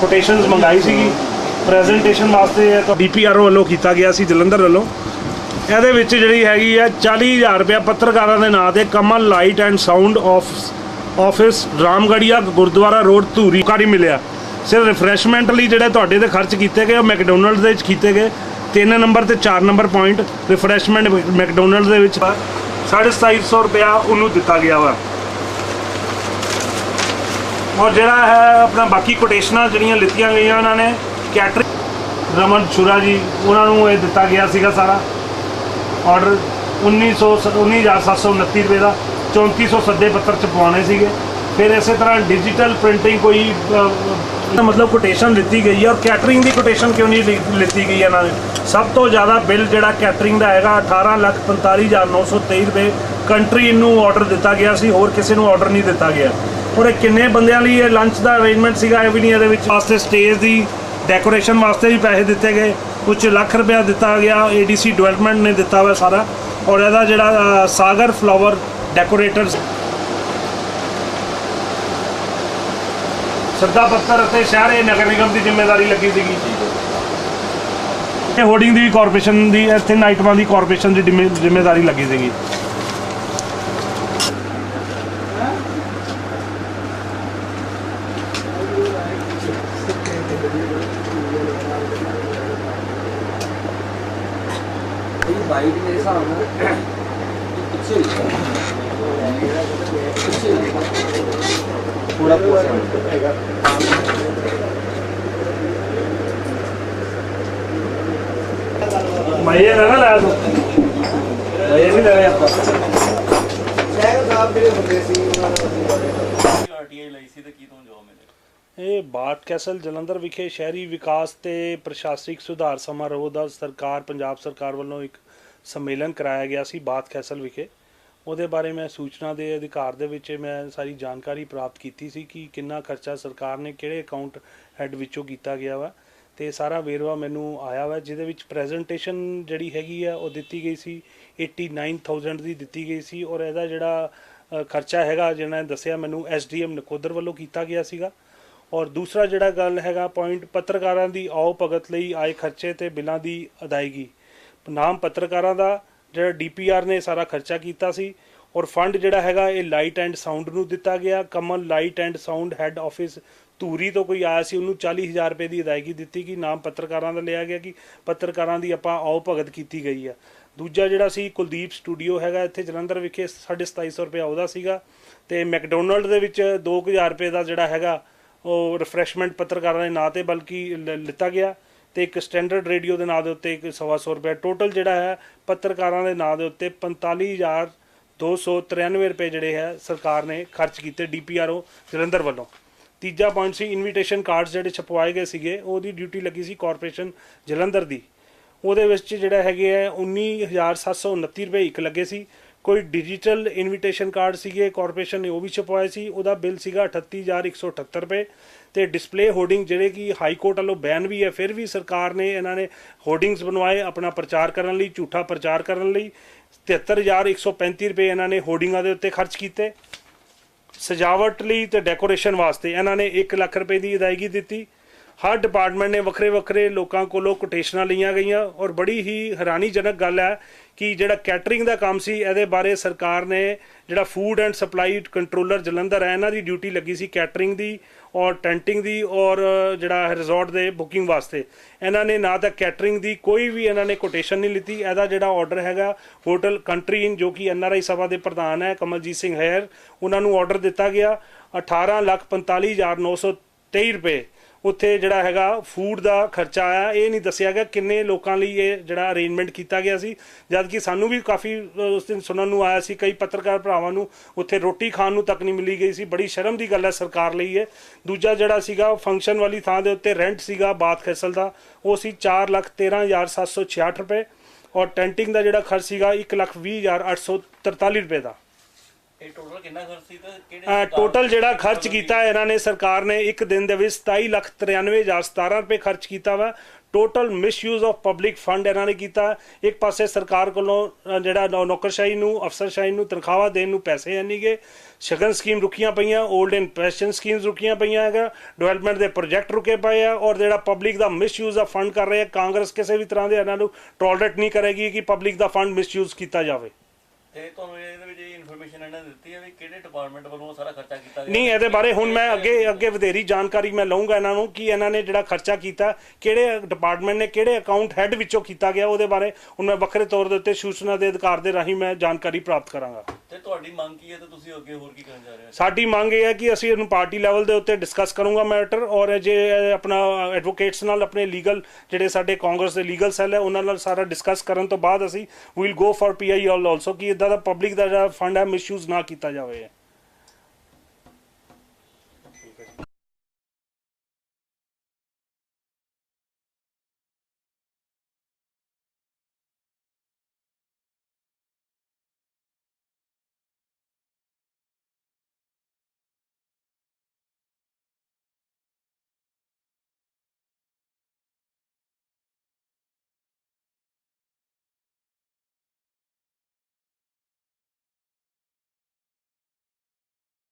Quotations ਮੰਗਾਈ ਸੀਗੀ। Presentation ਵਾਸਤੇ ਤਾਂ ਡੀਪੀਆਰਓ ਵੱਲੋਂ ਕੀਤਾ ਗਿਆ ਸੀ, ਜਲੰਧਰ ਵੱਲੋਂ। ਇਹਦੇ ਵਿੱਚ ਜਿਹੜੀ ਹੈਗੀ ਆ 40000 ਰੁਪਇਆ ਪੱਤਰਕਾਰਾਂ ਦੇ ਨਾਂ ਤੇ Kamal light and sound of office, Ramgarhia, Gurdwara road, Dhuri, ਕਾਰੀ ਮਿਲਿਆ। ਸਿਰਫ ਰਿਫਰੈਸ਼ਮੈਂਟ ਲਈ ਜਿਹੜੇ ਤੁਹਾਡੇ ਤੇ ਖਰਚ ਕੀਤੇ ਗਏ, ਉਹ ਮੈਕਡੋਨਲਡ ਦੇ ਵਿੱਚ ਕੀਤੇ ਗਏ। 3 ਨੰਬਰ ਤੇ 4 ਨੰਬਰ ਪੁਆਇੰਟ ਰਿਫਰੈਸ਼ਮੈਂਟ ਮੈਕਡੋਨਲਡ ਦੇ ਵਿੱਚ। 2750 ਰੁਪਇਆ ਉਹਨੂੰ ਦਿੱਤਾ ਗਿਆ ਵਾ। ਔਰ ਜਿਹੜਾ ਹੈ ਆਪਣਾ ਬਾਕੀ ਕੋਟੇਸ਼ਨਾਂ ਜਿਹੜੀਆਂ ਲਿੱਤੀਆਂ ਗਈਆਂ ਉਹਨਾਂ ਨੇ, ਕੈਟਰਿੰਗ ਰਮਨ ਛੁਰਾ ਜੀ, ਉਹਨਾਂ ਨੂੰ ਇਹ ਦਿੱਤਾ ਗਿਆ ਸੀਗਾ ਸਾਰਾ। ਆਰਡਰ 1900 19729 ਰੁਪਏ ਦਾ 3400 ਸੱਦੇ ਪੱਤਰ ਚ ਪਵਾਉਣੇ ਸੀਗੇ। ਫਿਰ ਇਸੇ ਤਰ੍ਹਾਂ ਡਿਜੀਟਲ ਪ੍ਰਿੰਟਿੰਗ ਕੋਈ ਮਤਲਬ ਕੋਟੇਸ਼ਨ ਲਿੱਤੀ ਗਈ ਹੈ ਔਰ ਕੈਟਰਿੰਗ ਦੀ ਕੋਟੇਸ਼ਨ ਕਿਉਂ ਨਹੀਂ ਲਿੱਤੀ ਗਈ ਇਹਨਾਂ ਨੇ? ਸਭ ਤੋਂ ਜ਼ਿਆਦਾ ਬਿੱਲ ਜਿਹੜਾ ਕੈਟਰਿੰਗ ਦਾ ਹੈਗਾ 1845923 ਰੁਪਏ ਕੰਟਰੀ ਨੂੰ ਆਰਡਰ ਦਿੱਤਾ ਗਿਆ ਸੀ, ਹੋਰ ਕਿਸੇ ਨੂੰ ਆਰਡਰ ਨਹੀਂ ਦਿੱਤਾ ਗਿਆ। ਔਰ ਇਹ ਕਿੰਨੇ ਬੰਦਿਆਂ ਲਈ ਇਹ ਲੰਚ ਦਾ ਅਰੇਂਜਮੈਂਟ ਸੀਗਾ, ਇਹ ਵੀ ਨਹੀਂ ਇਹਦੇ ਵਿੱਚ। ਵਾਸਤੇ ਸਟੇਜ ਦੀ ਡੈਕੋਰੇਸ਼ਨ ਵਾਸਤੇ ਵੀ ਪੈਸੇ ਦਿੱਤੇ ਗਏ। ਕੁਝ ਲੱਖ ਰੁਪਇਆ ਦਿੱਤਾ ਗਿਆ ਏਡੀਸੀ ਡਿਵੈਲਪਮੈਂਟ ਨੇ ਦਿੱਤਾ ਹੋਇਆ ਸਾਰਾ। ਔਰ ਇਹਦਾ ਜਿਹੜਾ ਸਾਗਰ ਫਲਾਵਰ ਡੈਕੋਰੇਟਰਸ ਸੱਦਾ ਪੱਤਰ ਅਤੇ ਸ਼ਹਿਰ ਇਹ ਨਗਰ ਨਿਗਮ ਦੀ ਜ਼ਿੰਮੇਵਾਰੀ ਲੱਗੀ ਸੀਗੀ। ਇਹ ਹੋਰਡਿੰਗ ਦੀ ਵੀ ਕਾਰਪੋਰੇਸ਼ਨ ਦੀ ਇਹ ਤਿੰਨ ਆਈਟਮਾਂ ਦੀ ਕਾਰਪੋਰੇਸ਼ਨ ਦੀ ਜ਼ਿੰਮੇ- ਜ਼ਿੰਮੇਵਾਰੀ ਲੱਗੀ ਸੀਗੀ। ਹਿਸਾਬ ਨਾਲ ਪਿੱਛੇ ਹੋਈ ਪਿੱਛੇ ਹੋਈ ਥੋੜਾ ਪੋਸਟ ਮੈਂ ਇਹ ਨਾ ਲਾਇਆ ਤੂੰ ਮੈਂ ਇਹ ਨਹੀਂ ਲਾਇਆ ਆਪਾਂ ਆਰਟੀਆਈ ਲਈ ਸੀ ਤੇ ਕੀ ਤੁਹਾਨੂੰ ਜੋਬ ਮਿਲੇ ਇਹ ਬਾਟ ਕੈਸਲ ਜਲੰਧਰ ਵਿਖੇ ਸ਼ਹਿਰੀ ਵਿਕਾਸ ਤੇ ਪ੍ਰਸ਼ਾਸਨਿਕ ਸੁਧਾਰ ਸਮਾਰੋਹ ਦਾ ਸਰਕਾਰ, ਪੰਜਾਬ ਸਰਕਾਰ ਵੱਲੋਂ ਇੱਕ ਸੰਮੇਲਨ ਕਰਾਇਆ ਗਿਆ ਸੀ ਬਾਤ ਖੈਸਲ ਵਿਖੇ। ਉਹਦੇ ਬਾਰੇ ਮੈਂ ਸੂਚਨਾ ਦੇ ਅਧਿਕਾਰ ਦੇ ਵਿੱਚ ਮੈਂ ਸਾਰੀ ਜਾਣਕਾਰੀ ਪ੍ਰਾਪਤ ਕੀਤੀ ਸੀ ਕਿ ਕਿੰਨਾ ਖਰਚਾ ਸਰਕਾਰ ਨੇ ਕਿਹੜੇ ਅਕਾਊਂਟ ਹੈਡ ਵਿੱਚੋਂ ਕੀਤਾ ਗਿਆ ਵਾ। ਤੇ ਸਾਰਾ ਵੇਰਵਾ ਮੈਨੂੰ ਆਇਆ ਵਾ, ਜਿਹਦੇ ਵਿੱਚ ਪ੍ਰੈਜੈਂਟੇਸ਼ਨ ਜਿਹੜੀ ਹੈਗੀ ਆ, ਉਹ ਦਿੱਤੀ ਗਈ ਸੀ। 89000 ਦੀ ਦਿੱਤੀ ਗਈ ਸੀ ਔਰ ਇਹਦਾ ਜਿਹੜਾ ਖਰਚਾ ਹੈਗਾ, ਜਿਹਨਾਂ ਨੇ ਦੱਸਿਆ, ਮੈਨੂੰ ਐਸਡੀਐਮ ਨਕੋਦਰ ਵੱਲੋਂ ਕੀਤਾ ਗਿਆ ਸੀਗਾ। ਔਰ ਦੂਸਰਾ ਜਿਹੜਾ ਗੱਲ ਹੈਗਾ ਪੁਆਇੰਟ ਪੱਤਰਕਾਰਾਂ ਦੀ ਆਓ ਭਗਤ ਲਈ ਆਏ ਖਰਚੇ ਤੇ ਬਿੱਲਾਂ ਦੀ ਅਦਾਇਗੀ। ਨਾਮ ਪੱਤਰਕਾਰਾਂ ਦਾ ਜਿਹੜਾ ਡੀਪੀਆਰ ਨੇ ਸਾਰਾ ਖਰਚਾ ਕੀਤਾ ਸੀ ਔਰ ਫੰਡ ਜਿਹੜਾ ਹੈਗਾ ਇਹ ਲਾਈਟ ਐਂਡ ਸਾਊਂਡ ਨੂੰ ਦਿੱਤਾ ਗਿਆ। Kamal light and sound head office Dhuri ਤੋਂ ਕੋਈ ਆਇਆ ਸੀ, ਉਹਨੂੰ 40000 ਰੁਪਏ ਦੀ ਅਦਾਇਗੀ ਦਿੱਤੀ ਕਿ ਨਾਮ ਪੱਤਰਕਾਰਾਂ ਦਾ ਲਿਆ ਗਿਆ ਕਿ ਪੱਤਰਕਾਰਾਂ ਦੀ ਆਪਾਂ ਆਓ ਭਗਤ ਕੀਤੀ ਗਈ ਆ। ਦੂਜਾ ਜਿਹੜਾ ਸੀ, ਕੁਲਦੀਪ ਸਟੂਡੀਓ ਹੈਗਾ ਇੱਥੇ ਜਲੰਧਰ ਵਿਖੇ 2750 ਰੁਪਏ ਉਹਦਾ ਸੀਗਾ। ਤੇ ਮੈਕਡੋਨਲਡ ਦੇ ਵਿੱਚ 2000 ਰੁਪਏ ਦਾ ਜਿਹੜਾ ਹੈਗਾ, ਉਹ ਰਿਫਰੈਸ਼ਮੈਂਟ ਪੱਤਰਕਾਰਾਂ ਦੇ ਨਾਂ ਤੇ ਬਲਕਿ ਲ- ਲਿੱਤਾ ਗਿਆ। ਤੇ ਇੱਕ ਸਟੈਂਡਰਡ ਰੇਡੀਓ ਦੇ ਨਾਂ ਦੇ ਉੱਤੇ ਇੱਕ ਸਵਾ ਸੌ ਰੁਪਏ। ਟੋਟਲ ਜਿਹੜਾ ਹੈ, ਪੱਤਰਕਾਰਾਂ ਦੇ ਨਾਂ ਦੇ ਉੱਤੇ 45293 ਰੁਪਏ ਜਿਹੜੇ ਹੈ ਸਰਕਾਰ ਨੇ ਖਰਚ ਕੀਤੇ ਡੀਪੀਆਰਓ ਜਲੰਧਰ ਵੱਲੋਂ। ਤੀਜਾ ਪੁਆਇੰਟ ਸੀ ਇਨਵੀਟੇਸ਼ਨ ਕਾਰਡਸ ਜਿਹੜੇ ਛਪਵਾਏ ਗਏ ਸੀਗੇ, ਉਹਦੀ ਡਿਊਟੀ ਲੱਗੀ ਸੀ ਕਾਰਪੋਰੇਸ਼ਨ ਜਲੰਧਰ ਦੀ। ਉਹਦੇ ਵਿੱਚ ਜਿਹੜਾ ਹੈਗੇ ਹੈ 19729 ਰੁਪਏ ਇੱਕ ਲੱਗੇ ਸੀ। ਕੋਈ ਡਿਜੀਟਲ ਇਨਵੀਟੇਸ਼ਨ ਕਾਰਡ ਸੀਗੇ, ਕਾਰਪੋਰੇਸ਼ਨ ਨੇ ਉਹ ਵੀ ਛਪਵਾਏ ਸੀ, ਉਹਦਾ ਬਿੱਲ ਸੀਗਾ 38178 ਰੁਪਏ। ਤੇ ਡਿਸਪਲੇ ਹੋਰਡਿੰਗ ਜਿਹੜੇ ਕਿ ਹਾਈ ਕੋਰਟ ਵੱਲੋਂ ਬੈਨ ਵੀ ਹੈ, ਫਿਰ ਵੀ ਸਰਕਾਰ ਨੇ ਇਹਨਾਂ ਨੇ ਹੋਰਡਿੰਗਸ ਬਣਵਾਏ ਆਪਣਾ ਪ੍ਰਚਾਰ ਕਰਨ ਲਈ, ਝੂਠਾ ਪ੍ਰਚਾਰ ਕਰਨ ਲਈ। 73135 ਰੁਪਏ ਇਹਨਾਂ ਨੇ ਹੋਰਡਿੰਗਾਂ ਦੇ ਉੱਤੇ ਖਰਚ ਕੀਤੇ। ਸਜਾਵਟ ਲਈ ਤੇ ਡੈਕੋਰੇਸ਼ਨ ਵਾਸਤੇ ਇਹਨਾਂ ਨੇ 1 ਲੱਖ ਰੁਪਏ ਦੀ ਅਦਾਇਗੀ ਦਿੱਤੀ। ਹਰ ਡਿਪਾਰਟਮੈਂਟ ਨੇ ਵੱਖਰੇ ਵੱਖਰੇ ਲੋਕਾਂ ਕੋਲੋਂ ਕੋਟੇਸ਼ਨਾਂ ਲਈਆਂ ਗਈਆਂ ਔਰ ਬੜੀ ਹੀ ਹੈਰਾਨੀਜਨਕ ਗੱਲ ਹੈ ਕਿ ਜਿਹੜਾ ਕੈਟਰਿੰਗ ਦਾ ਕੰਮ ਸੀ, ਇਹਦੇ ਬਾਰੇ ਸਰਕਾਰ ਨੇ ਜਿਹੜਾ food and supply controller Jalandhar ਹੈ, ਇਹਨਾਂ ਦੀ ਡਿਊਟੀ ਲੱਗੀ ਸੀ ਕੈਟਰਿੰਗ ਦੀ ਔਰ ਟੈਂਟਿੰਗ ਦੀ ਔਰ ਜਿਹੜਾ ਰਿਜ਼ੋਰਟ ਦੇ ਬੁਕਿੰਗ ਵਾਸਤੇ। ਇਹਨਾਂ ਨੇ ਨਾ ਤਾਂ ਕੈਟਰਿੰਗ ਦੀ ਕੋਈ ਵੀ ਇਹਨਾਂ ਨੇ ਕੋਟੇਸ਼ਨ ਨਹੀਂ ਲਿੱਤੀ, ਇਹਦਾ ਜਿਹੜਾ ਆਰਡਰ ਹੈਗਾ ਹੋਟਲ ਕੰਟਰੀ ਇਨ ਜੋ ਕਿ ਐਨਆਰਆਈ ਸਭਾ ਦੇ ਪ੍ਰਧਾਨ ਹੈ, ਕਮਲਜੀਤ ਸਿੰਘ ਹੈਰ ਉਹਨਾਂ ਨੂੰ ਆਰਡਰ ਦਿੱਤਾ ਗਿਆ। 1845923 ਰੁਪਏ ਉੱਥੇ ਜਿਹੜਾ ਹੈਗਾ ਫੂਡ ਦਾ ਖਰਚਾ ਆਇਆ। ਇਹ ਨਹੀਂ ਦੱਸਿਆ ਗਿਆ ਕਿੰਨੇ ਲੋਕਾਂ ਲਈ ਇਹ ਜਿਹੜਾ ਅਰੇਂਜਮੈਂਟ ਕੀਤਾ ਗਿਆ ਸੀ। ਜਦ ਕਿ ਸਾਨੂੰ ਵੀ ਕਾਫੀ ਉਸ ਦਿਨ ਸੁਣਨ ਨੂੰ ਆਇਆ ਸੀ, ਕਈ ਪੱਤਰਕਾਰ ਭਰਾਵਾਂ ਨੂੰ ਉੱਥੇ ਰੋਟੀ ਖਾਣ ਨੂੰ ਤੱਕ ਨਹੀਂ ਮਿਲੀ ਗਈ ਸੀ। ਬੜੀ ਸ਼ਰਮ ਦੀ ਗੱਲ ਹੈ ਸਰਕਾਰ ਲਈ ਇਹ। ਦੂਜਾ ਜਿਹੜਾ ਸੀਗਾ ਫੰਕਸ਼ਨ ਵਾਲੀ ਥਾਂ ਦੇ ਉੱਤੇ ਰੈਂਟ ਸੀਗਾ ਬਾਤ ਖੈਸਲ ਦਾ। ਉਹ ਸੀ 413766 ਰੁਪਏ। ਔਰ ਟੈਂਟਿੰਗ ਦਾ ਜਿਹੜਾ ਖਰਚ ਸੀਗਾ 120843 ਰੁਪਏ ਦਾ। ਇਹ ਟੋਟਲ ਕਿੰਨਾ ਖਰਚ ਸੀ ਤੇ ਕਿਹੜੇ ਟੋਟਲ ਜਿਹੜਾ ਖਰਚ ਕੀਤਾ ਇਹਨਾਂ ਨੇ ਸਰਕਾਰ ਨੇ ਇੱਕ ਦਿਨ ਦੇ ਵਿੱਚ 27 ਲੱਖ 93 ਹਜ਼ਾਰ 17 ਰੁਪਏ ਖਰਚ ਕੀਤਾ ਵਾ। Total misuse of public fund ਇਹਨਾਂ ਨੇ ਕੀਤਾ। ਇੱਕ ਪਾਸੇ ਸਰਕਾਰ ਕੋਲੋਂ ਜਿਹੜਾ ਨੌਕਰਸ਼ਾਹੀ ਨੂੰ ਅਫਸਰਸ਼ਾਹੀ ਨੂੰ ਤਨਖਾਹਾਂ ਦੇਣ ਨੂੰ ਪੈਸੇ ਹੈ ਨਹੀਂਗੇ ਸ਼ਗਨ ਸਕੀਮ ਰੁਕੀਆਂ ਪਈਆਂ 올ਡ ਐਂਡ ਪੈਨਸ਼ਨ ਸਕੀਮਸ ਰੁਕੀਆਂ ਪਈਆਂ ਹੈਗਾ। ਡਿਵੈਲਪਮੈਂਟ ਦੇ ਪ੍ਰੋਜੈਕਟ ਰੁਕੇ ਪਏ ਆ ਔਰ ਜਿਹੜਾ ਪਬਲਿਕ ਦਾ ਮਿਸਯੂਜ਼ ਆ ਫੰਡ ਕਰ ਰਹੇ ਆ ਕਾਂਗਰਸ ਕਿਸੇ ਵੀ ਤਰ੍ਹਾਂ ਦੇ ਇਹਨਾਂ ਨੂੰ ਟੋਲਰੇਟ ਨਹੀਂ ਕਰੇਗੀ ਕਿ ਪਬਲਿਕ ਦਾ ਫੰਡ ਮਿਸਯੂਜ਼ ਕੀਤਾ ਜਾਵੇ। ਤੇ ਤੁਹਾਨੂੰ ਇਹਦੇ ਵਿੱਚ ਇਨਫੋਰਮੇਸ਼ਨ ਇਹਨਾਂ ਨੇ ਦਿੱਤੀ ਹੈ ਵੀ ਕਿਹੜੇ ਡਿਪਾਰਟਮੈਂਟ ਵੱਲੋਂ ਸਾਰਾ ਖਰਚਾ ਕੀਤਾ ਗਿਆ? ਨਹੀਂ, ਇਹਦੇ ਬਾਰੇ ਹੁਣ ਮੈਂ ਅੱਗੇ ਅੱਗੇ ਵਧੇਰੀ ਜਾਣਕਾਰੀ ਮੈਂ ਲਵਾਂਗਾ ਇਹਨਾਂ ਨੂੰ ਕਿ ਇਹਨਾਂ ਨੇ ਜਿਹੜਾ ਖਰਚਾ ਕੀਤਾ, ਕਿਹੜੇ ਡਿਪਾਰਟਮੈਂਟ ਨੇ, ਕਿਹੜੇ ਅਕਾਊਂਟ ਹੈੱਡ ਵਿੱਚੋਂ ਕੀਤਾ ਗਿਆ ਉਹਦੇ ਬਾਰੇ। ਹੁਣ ਮੈਂ ਵੱਖਰੇ ਤੌਰ ਦੇ ਉੱਤੇ ਸੂਚਨਾ ਦੇ ਅਧਿਕਾਰ ਦੇ ਰਾਹੀਂ ਮੈਂ ਜਾਣਕਾਰੀ ਪ੍ਰਾਪਤ ਕਰਾਂਗਾ। ਤੇ ਤੁਹਾਡੀ ਮੰਗ ਕੀ ਹੈ ਤੇ ਤੁਸੀਂ ਅੱਗੇ ਹੋਰ ਕੀ ਕਰਨ ਜਾ ਰਹੇ ਹੋ? ਸਾਡੀ ਮੰਗ ਇਹ ਹੈ ਕਿ ਅਸੀਂ ਇਹਨੂੰ ਪਾਰਟੀ ਲੈਵਲ ਦੇ ਉੱਤੇ ਡਿਸਕਸ ਕਰੂੰਗਾ ਮੈਟਰ ਔਰ ਜੇ ਆਪਣਾ ਐਡਵੋਕੇਟਸ ਨਾਲ ਆਪਣੇ ਲੀਗਲ ਜਿਹੜੇ ਸਾਡੇ ਕਾਂਗਰਸ ਦੇ ਲੀਗਲ ਸੈੱਲ ਹੈ, ਉਹਨਾਂ ਨਾਲ ਸਾਰਾ ਡਿਸਕਸ ਕਰਨ ਤੋਂ ਬਾਅਦ ਅਸੀਂ we'll go for PI also ਕਿ ਇਦਾਂ ਦਾ ਪਬਲਿਕ ਦਾ ਜਿਹੜਾ ਫੰਡ ਹੈ ਮਿਸਯੂਜ਼ ਨਾ ਕੀਤਾ ਜਾਵੇ।